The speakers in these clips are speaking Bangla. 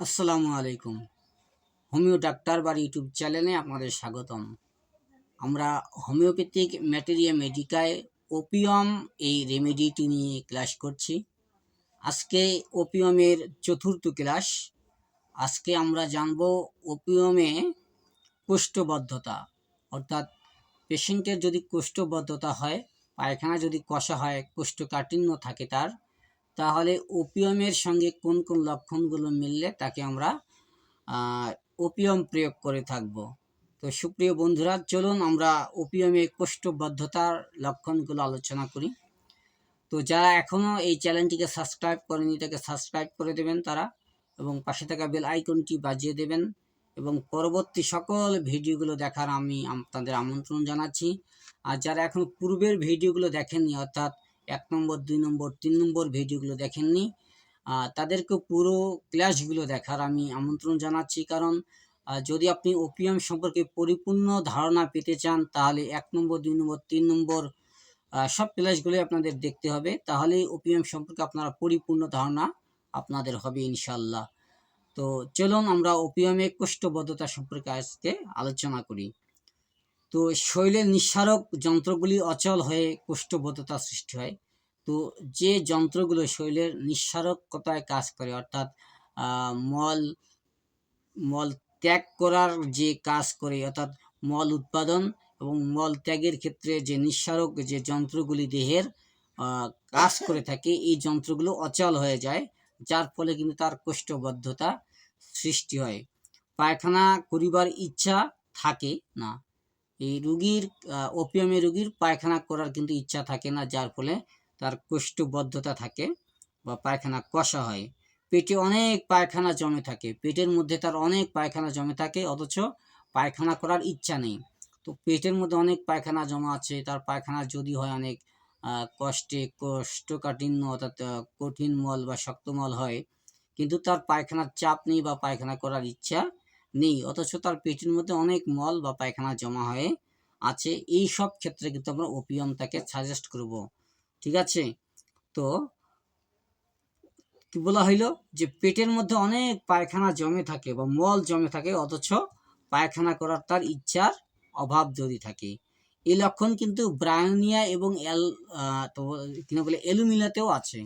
আসসালামু আলাইকুম। হোমিও ডাক্তার বাড়ি ইউটিউব চ্যানেলে আপনাদের স্বাগতম। আমরা হোমিওপ্যাথিক ম্যাটেরিয়া মেডিকায় ওপিয়াম এই রেমেডিটি নিয়ে ক্লাস করছি। আজকে ওপিয়ামের চতুর্থ ক্লাস। আজকে আমরা জানব ওপিয়ামে কোষ্ঠবদ্ধতা। অর্থাৎ পেশেন্টের যদি কোষ্ঠবদ্ধতা হয়, পায়খানা যদি কষা হয়, কোষ্ঠকাঠিন্য থাকে তার তাহলে ওপিয়ামের সঙ্গে কোন কোন লক্ষণগুলো মিললে তাকে আমরা ওপিয়াম প্রয়োগ করে থাকব। তো সুপ্রিয় বন্ধুরা, চলুন আমরা ওপিয়ামে কোষ্ঠবদ্ধতার লক্ষণগুলো আলোচনা করি। তো যারা এখনও এই চ্যানেলটিকে সাবস্ক্রাইব করেনি, তাকে সাবস্ক্রাইব করে দেবেন তারা এবং পাশে থাকা বেল আইকনটি বাজিয়ে দেবেন এবং পরবর্তী সকল ভিডিওগুলো দেখার আমি আপনাদের আমন্ত্রণ জানাচ্ছি। আর যারা এখন পূর্বের ভিডিওগুলো দেখেননি, অর্থাৎ এক নম্বর, দুই নম্বর, তিন নম্বর ভিডিওগুলো দেখেননি। তাদেরকে পুরো ক্লাসগুলো দেখার আমি আমন্ত্রণ জানাচ্ছি। কারণ যদি আপনি ওপিএম সম্পর্কে পরিপূর্ণ ধারণা পেতে চান, তাহলে এক নম্বর, দুই নম্বর, তিন নম্বর সব ক্লাসগুলোই আপনাদের দেখতে হবে। তাহলেই ওপিএম সম্পর্কে আপনারা পরিপূর্ণ ধারণা আপনাদের হবে ইনশাল্লাহ তো চলুন আমরা ওপিএমে কোষ্ঠবদ্ধতা সম্পর্কে আজকে আলোচনা করি। তো শৈলের নিঃসারক যন্ত্রগুলি অচল হয়ে কোষ্ঠবদ্ধতা সৃষ্টি হয়। তো যে যন্ত্রগুলো শৈলের নিঃসারকতায় কাজ করে, অর্থাৎ মল মল ত্যাগ করার যে কাজ করে, অর্থাৎ মল উৎপাদন এবং মল ত্যাগের ক্ষেত্রে যে নিঃসারক যে যন্ত্রগুলি দেহের কাজ করে থাকে, এই যন্ত্রগুলো অচল হয়ে যায়, যার ফলে কিন্তু তার কোষ্ঠবদ্ধতা সৃষ্টি হয়। পায়খানা করিবার ইচ্ছা থাকে না। এই রুগীর আহ, ওপিয়ামে রুগীর পায়খানা করার কিন্তু ইচ্ছা থাকে না যার ফলে তার কোষ্ঠবদ্ধতা থাকে বা পায়খানা কষা হয়। পেটে অনেক পায়খানা জমে থাকে পেটের মধ্যে তার অনেক পায়খানা জমে থাকে অথচ পায়খানা করার ইচ্ছা নেই। তো পেটের মধ্যে অনেক পায়খানা জমা আছে তার পায়খানা যদি হয় অনেক কষ্টে কোষ্ঠকাঠিন্য অর্থাৎ কঠিন মল বা শক্ত মল হয় কিন্তু তার পায়খানার চাপ নেই বা পায়খানা করার ইচ্ছা নেই। অথচ তার পেটের মধ্যে অনেক মল বা পায়খানা জমা হয়ে আছে। এই সব ক্ষেত্রে কিন্তু আমরা ওপিয়াম তাকে সাজেস্ট করব। ঠিক আছে? তো কি বলা হইল? যে পেটের মধ্যে অনেক পায়খানা জমে থাকে বা মল জমে থাকে, অথচ পায়খানা করার তার ইচ্ছার অভাব যদি থাকে। এই লক্ষণ কিন্তু ব্রায়োনিয়া এবং এল তো কিনা বলে এলুমিনাতেও আছে।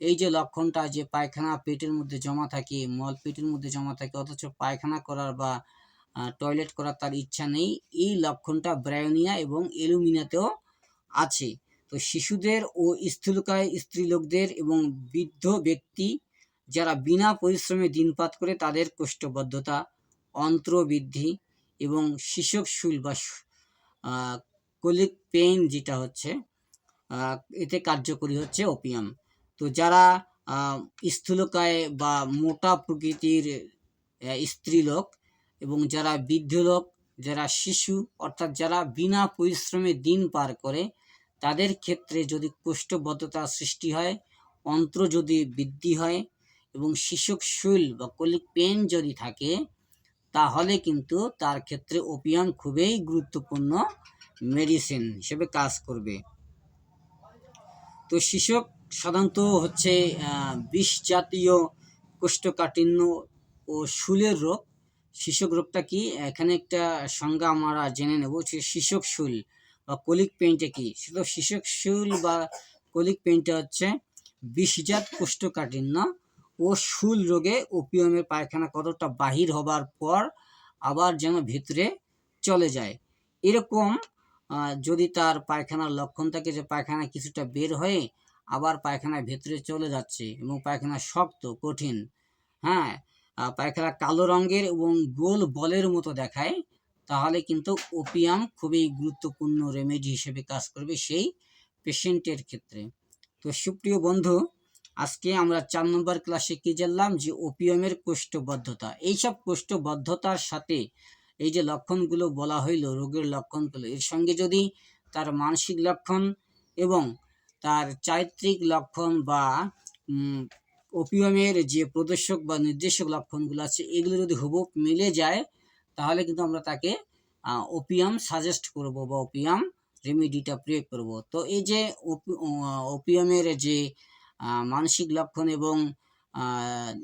এই যে লক্ষণটা যে পায়খানা পেটের মধ্যে জমা থাকে, মল পেটের মধ্যে জমা থাকে, অথচ পায়খানা করার বা টয়লেট করার তার ইচ্ছা নেই, এই লক্ষণটা ব্রায়োনিয়া এবং এলুমিনাতেও আছে। তো শিশুদের ও স্থূলকায় স্ত্রীলোকদের এবং বৃদ্ধ ব্যক্তি যারা বিনা পরিশ্রমে দিনপাত করে তাদের কোষ্ঠবদ্ধতা, অন্ত্রবৃদ্ধি এবং শিশক শুল বা কলিক পেইন যেটা হচ্ছে এতে কার্যকরী হচ্ছে ওপিয়াম তো যারা স্থূলকায় বা মোটা প্রকৃতির স্ত্রীলোক এবং যারা বৃদ্ধ লোক যারা শিশু অর্থাৎ যারা বিনা পরিশ্রমে দিন পার করে, তাদের ক্ষেত্রে যদি কোষ্ঠবদ্ধতা সৃষ্টি হয়, অন্ত্র যদি বৃদ্ধি হয় এবং শিশুক শুল বা কলিক পেন যদি থাকে, তাহলে কিন্তু তার ক্ষেত্রে ওপিয়াম খুবই গুরুত্বপূর্ণ মেডিসিন হিসেবে কাজ করবে। তো শিশক সাধারণত হচ্ছে বিষ জাতীয় কোষ্ঠকাঠিন্য ও শুলের রোগ। শিশক রোগটা কি? এখানে একটা সংজ্ঞা আমরা জেনে নেব যে শিশক শুল বা কলিক পেইন্টে কি? সেটা শিশক শুল বা কলিক পেইন্টটা হচ্ছে বিষজাত কোষ্ঠকাঠিন্য ও শুল রোগে ওপিয়ামের পায়খানা কতটা বাহির হবার পর আবার যেন ভিতরে চলে যায়। এরকম যদি তার পায়খানার লক্ষণ থাকে যে পায়খানা কিছুটা বের হয়ে আবার পায়খানার ভেতরে চলে যাচ্ছে এবং পায়খানা শক্ত, কঠিন। হ্যাঁ পায়খানা কালো রঙের এবং গোল বলের মতো দেখায়। তাহলে কিন্তু ওপিয়াম খুবই গুরুত্বপূর্ণ রেমেডি হিসেবে কাজ করবে সেই পেশেন্টের ক্ষেত্রে। তো সুপ্রিয় বন্ধু, আজকে আমরা চার নম্বর ক্লাসে কি জানলাম? যে ওপিয়ামের কোষ্ঠবদ্ধতা। এইসব কোষ্ঠবদ্ধতার সাথে এই যে লক্ষণগুলো বলা হইল, রোগের লক্ষণগুলো, এর সঙ্গে যদি তার মানসিক লক্ষণ এবং তার চারিত্রিক লক্ষণ বা ওপিয়ামের যে প্রদর্শক বা নির্দেশক লক্ষণগুলো আছে, এগুলো যদি হুবুক মিলে যায়, তাহলে কিন্তু আমরা তাকে ওপিয়াম সাজেস্ট করব বা ওপিয়াম রেমিডিটা প্রয়োগ করব। তো এই যে ওপি- ওপিয়ামের যে মানসিক লক্ষণ এবং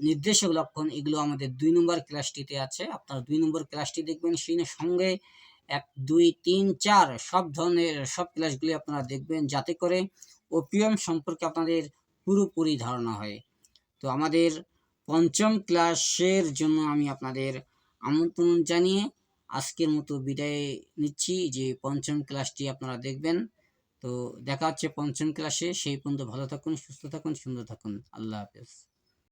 নির্দেশক লক্ষণ, এগুলো আমাদের দুই নম্বর ক্লাসটিতে আছে। আপনারা দুই নম্বর ক্লাসটি দেখবেন, সেই সঙ্গে এক, দুই, তিন, চার, সব ধরনের সব ক্লাসগুলি আপনারা দেখবেন যাতে করে ওপিয়াম সম্পর্কে আপনাদের পুরোপুরি ধারণা হয়। তো আমাদের পঞ্চম ক্লাসের জন্য আমি আপনাদের আমন্ত্রণ জানিয়ে আজকের মতো বিদায় নিচ্ছি যে পঞ্চম ক্লাসটি আপনারা দেখবেন। তো দেখা হচ্ছে পঞ্চম ক্লাসে সেই পর্যন্ত ভালো থাকুন, সুস্থ থাকুন, সুন্দর থাকুন। আল্লাহ হাফেজ।